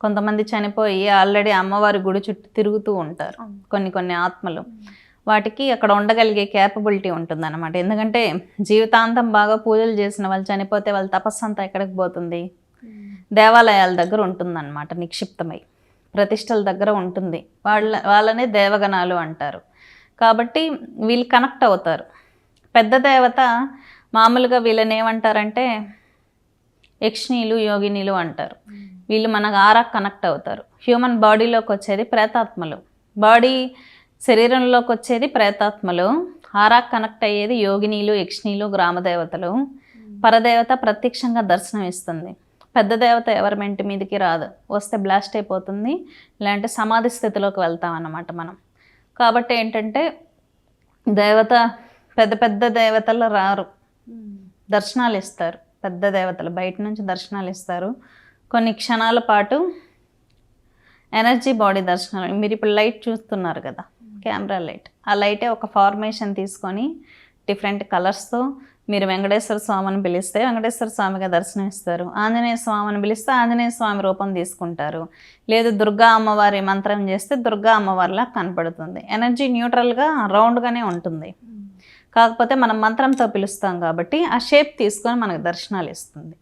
కొంతమంది చనిపోయి ఆల్రెడీ అమ్మవారి గుడి చుట్టూ తిరుగుతూ ఉంటారు. కొన్ని కొన్ని ఆత్మలు. వాటికి అక్కడ ఉండగలిగే క్యాపబిలిటీ ఉంటుంది అనమాట ఎందుకంటే జీవితాంతం బాగా పూజలు చేసిన వాళ్ళు చనిపోతే వాళ్ళ తపస్సు అంతా ఎక్కడికి పోతుంది? దేవాలయాల దగ్గర ఉంటుందన్నమాట నిక్షిప్తమై. ప్రతిష్టల దగ్గర ఉంటుంది. వాళ్ళ వాళ్ళనే దేవగణాలు అంటారు. కాబట్టి వీళ్ళు కనెక్ట్ అవుతారు. పెద్ద దేవత మామూలుగా వీళ్ళని ఏమంటారంటే యక్షిణీలు యోగినీలు అంటారు. వీళ్ళు మనకు ఆరా కనెక్ట్ అవుతారు. హ్యూమన్ బాడీలోకి వచ్చేది ప్రేతాత్మలు. బాడీ శరీరంలోకి వచ్చేది ప్రేతాత్మలు. ఆరా కనెక్ట్ అయ్యేది యోగినీలు యక్షిణీలు గ్రామదేవతలు పరదేవత ప్రత్యక్షంగా దర్శనం ఇస్తుంది. పెద్ద దేవత ఎవరి మెంటి మీదకి రాదు. వస్తే బ్లాస్ట్ అయిపోతుంది. ఇలాంటి సమాధి స్థితిలోకి వెళ్తాం అన్నమాట మనం. కాబట్టి ఏంటంటే దేవత పెద్ద పెద్ద దేవతలు రారు. దర్శనాలు ఇస్తారు. పెద్ద దేవతలు బయట నుంచి దర్శనాలు ఇస్తారు. కొన్ని క్షణాల పాటు ఎనర్జీ బాడీ దర్శనాలు. మీరు ఇప్పుడు లైట్ చూస్తున్నారు కదా కెమెరా లైట్. ఆ లైటే ఒక ఫార్మేషన్ తీసుకొని డిఫరెంట్ కలర్స్తో మీరు వెంకటేశ్వర స్వామిని పిలిస్తే వెంకటేశ్వర స్వామిగా దర్శనం ఇస్తారు ఆంజనేయ స్వామిని పిలిస్తే ఆంజనేయ స్వామి రూపం తీసుకుంటారు. లేదు దుర్గా అమ్మవారి మంత్రం చేస్తే దుర్గా అమ్మవారిలా కనపడుతుంది. ఎనర్జీ న్యూట్రల్గా రౌండ్గానే ఉంటుంది. కాకపోతే మనం మంత్రంతో పిలుస్తాం కాబట్టి ఆ షేప్ తీసుకొని మనకు దర్శనాలు ఇస్తుంది.